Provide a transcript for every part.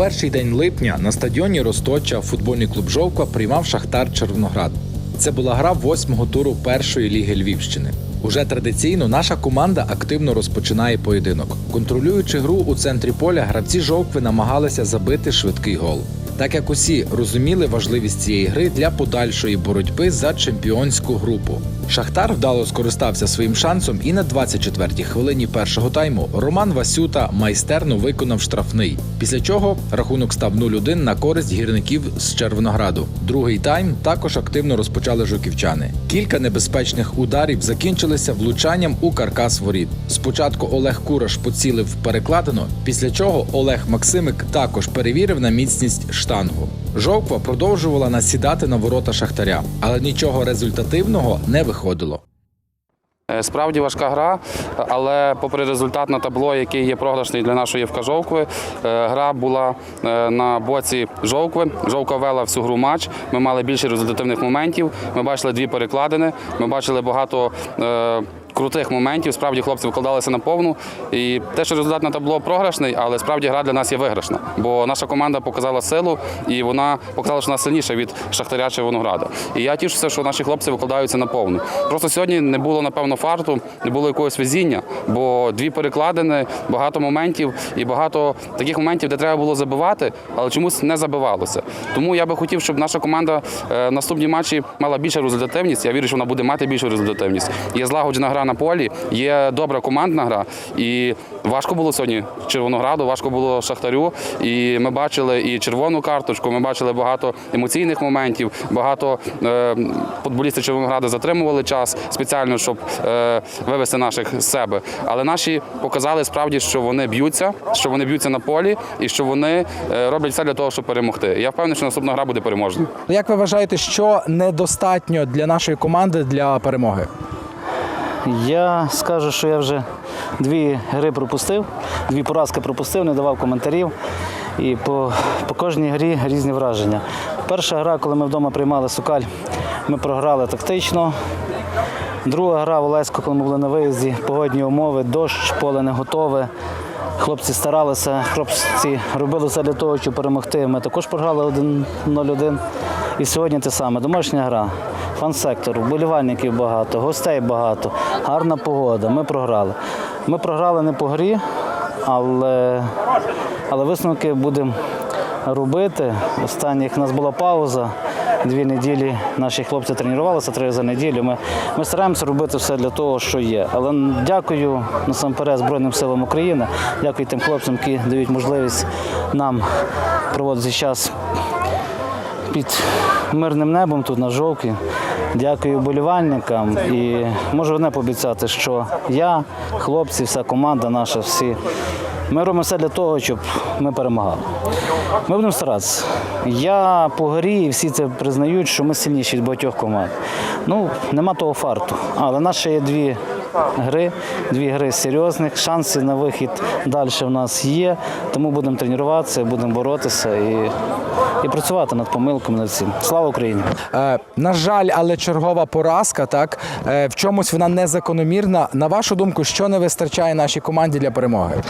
перший день липня на стадіоні Росточа футбольний клуб Жовква приймав Шахтар Червоноград. Це була гра восьмого туру першої ліги Львівщини. Уже традиційно наша команда активно розпочинає поєдинок. Контролюючи гру у центрі поля, гравці жовкви намагалися забити швидкий гол. Так як усі розуміли важливість цієї гри для подальшої боротьби за чемпіонську групу. Шахтар вдало скористався своїм шансом і на 24-й хвилині першого тайму Роман Васюта майстерно виконав штрафний. Після чого рахунок став 0-1 на користь гірників з Червонограду. Другий тайм також активно розпочали жуківчани. Кілька небезпечних ударів закінчилися влучанням у каркас воріт. Спочатку Олег Кураш поцілив в перекладину, після чого Олег Максимик також перевірив на міцність штангу. Жовква продовжувала насідати на ворота Шахтаря, але нічого результативного не виходило. Е, Справді важка гра, але попри результат на табло, який є програшний для нашої ФК Жовкви, е, гра була е, на боці Жовкви. Жовква вела всю гру матч. Ми мали більше результативних моментів. Ми бачили дві перекладини. Ми бачили багато. Крутих моментів, справді хлопці викладалися на повну. І те, що результат на табло програшний, але справді гра для нас є виграшна. Бо наша команда показала силу і вона показала, що вона сильніша від Шахтаря чи Вонограда. І я тішуся, що наші хлопці викладаються на повну. Просто сьогодні не було, напевно, фарту, не було якогось везіння, бо дві перекладини, багато моментів і багато таких моментів, де треба було забивати, але чомусь не забивалося. Тому я би хотів, щоб наша команда е, наступні матчі мала більшу результативність. Я вірю, що вона буде мати більшу результативність. Є злагоджена гра на полі, є добра командна гра. І важко було сьогодні Червонограду, важко було Шахтарю. І ми бачили і червону карточку, ми бачили багато емоційних моментів, багато е, футболістів Червонограда затримували час спеціально, щоб е, вивести наших з себе. Але наші показали справді, що вони б'ються, що вони б'ються на полі і що вони е, роблять все для того, щоб перемогти. Я впевнений, що наступна гра буде переможною. Як ви вважаєте, що недостатньо для нашої команди для перемоги? Я скажу, що я вже дві гри пропустив, дві поразки пропустив, не давав коментарів. І по, по кожній грі різні враження. Перша гра, коли ми вдома приймали Сукаль, ми програли тактично. Друга гра в Олеську, коли ми були на виїзді, погодні умови, дощ, поле не готове. Хлопці старалися, хлопці робили все для того, щоб перемогти. Ми також програли 1-0-1. І сьогодні те саме. Домашня гра, фан-сектор, вболівальників багато, гостей багато, гарна погода. Ми програли. Ми програли не по грі, але, але висновки будемо робити. Останніх у нас була пауза. Дві неділі наші хлопці тренувалися три за неділю. Ми, ми стараємося робити все для того, що є. Але дякую насамперед Збройним силам України, дякую тим хлопцям, які дають можливість нам проводити час під мирним небом тут на жовкві. Дякую вболівальникам і можу одне пообіцяти, що я, хлопці, вся команда наша, всі. Ми робимо все для того, щоб ми перемагали. Ми будемо старатися. Я по горі, і всі це признають, що ми сильніші від багатьох команд. Ну, нема того фарту. Але наші є дві гри, дві гри серйозних. Шанси на вихід далі в нас є. Тому будемо тренуватися, будемо боротися і, і працювати над помилками над цим. Слава Україні! Е, на жаль, але чергова поразка, так е, в чомусь вона незакономірна. На вашу думку, що не вистачає нашій команді для перемоги?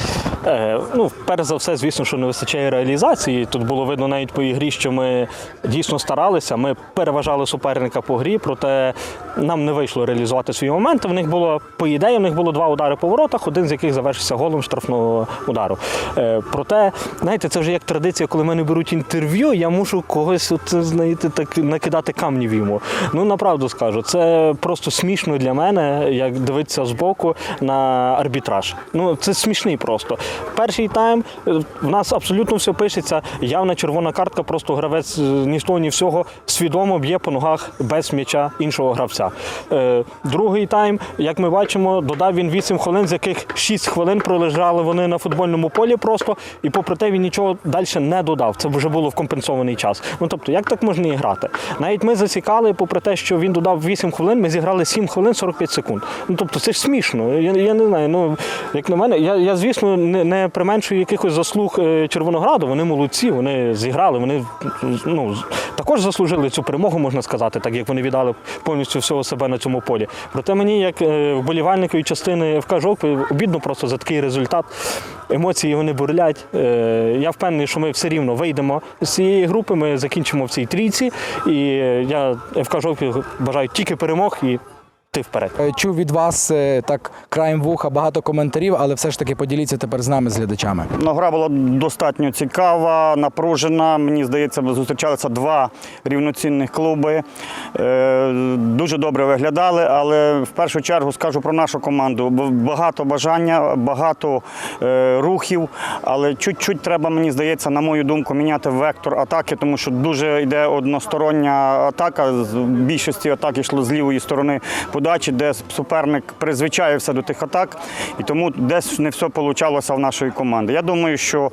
Е, ну, перш за все, звісно, що не вистачає реалізації. Тут було видно навіть по ігрі, що ми дійсно старалися. Ми переважали суперника по грі, проте нам не вийшло реалізувати свої моменти. В них було, по ідеї, в них було два удари по воротах, один з яких завершився голом штрафного удару. Е, проте, знаєте, це вже як традиція, коли мене беруть інтерв'ю, я мушу когось, от, знаєте, так накидати камнів йому. Ну, направду скажу, це просто смішно для мене, як дивитися збоку на арбітраж. Ну, це смішний просто. Перший тайм е, в нас абсолютно все пишеться. Явна червона картка, просто гравець е, ні з того, ні всього свідомо б'є по ногах без м'яча іншого гравця. Другий тайм, як ми бачимо, додав він 8 хвилин, з яких 6 хвилин пролежали вони на футбольному полі просто, і попри те він нічого далі не додав. Це вже було в компенсований час. Ну тобто, як так можна і грати? Навіть ми засікали, попри те, що він додав 8 хвилин, ми зіграли 7 хвилин 45 секунд. Ну тобто це ж смішно. Я, я не знаю. Ну як на мене, я, я звісно не, не применшую якихось заслуг е, Червонограду. Вони молодці, вони зіграли, вони ну також заслужили цю перемогу, можна сказати, так як вони віддали повністю всього себе на цьому полі. Проте мені, як е, вболівальникові частини ФК кажок обідно просто за такий результат. емоції вони бурлять. Е, Я впевнений, що ми все рівно вийдемо з цієї групи. Ми закінчимо в цій трійці. І я в кажок бажаю тільки перемог і йти вперед. Е, Чув від вас е, так краєм вуха багато коментарів, але все ж таки поділіться тепер з нами, з глядачами. Ну, гра була достатньо цікава, напружена. Мені здається, зустрічалися два рівноцінних клуби. Е, Дуже добре виглядали, але в першу чергу скажу про нашу команду. Багато бажання, багато рухів, але чуть-чуть треба, мені здається, на мою думку, міняти вектор атаки, тому що дуже йде одностороння атака. З більшості атак йшло з лівої сторони подачі, де суперник призвичаєвся до тих атак, і тому десь не все получалося в нашої команди. Я думаю, що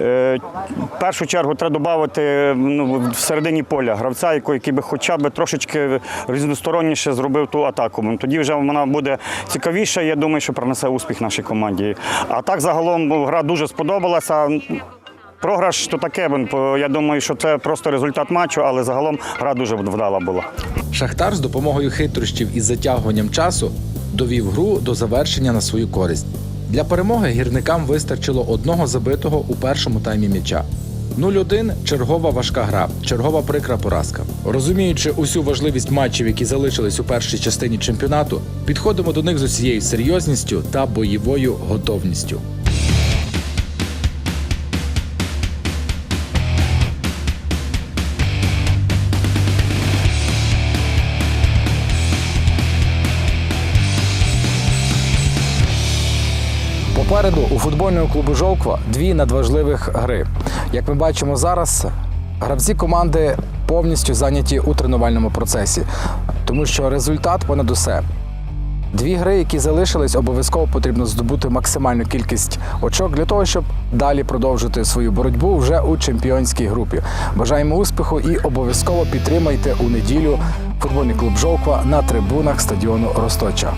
е, в першу чергу треба додати ну, в поля гравця, який, би хоча б трошечки різносторонніше зробив ту атаку. Тоді вже вона буде цікавіша. Я думаю, що принесе успіх нашій команді. А так загалом гра дуже сподобалася. Програш то таке, я думаю, що це просто результат матчу, але загалом гра дуже вдала була. Шахтар з допомогою хитрощів і затягуванням часу довів гру до завершення на свою користь. Для перемоги гірникам вистачило одного забитого у першому таймі м'яча. 0-1 – чергова важка гра, чергова прикра поразка. Розуміючи усю важливість матчів, які залишились у першій частині чемпіонату, підходимо до них з усією серйозністю та бойовою готовністю. Попереду у футбольного клубу Жовква дві надважливих гри. Як ми бачимо зараз, гравці команди повністю зайняті у тренувальному процесі, тому що результат понад усе. Дві гри, які залишились, обов'язково потрібно здобути максимальну кількість очок для того, щоб далі продовжити свою боротьбу вже у чемпіонській групі. Бажаємо успіху і обов'язково підтримайте у неділю футбольний клуб Жовква на трибунах стадіону Росточа.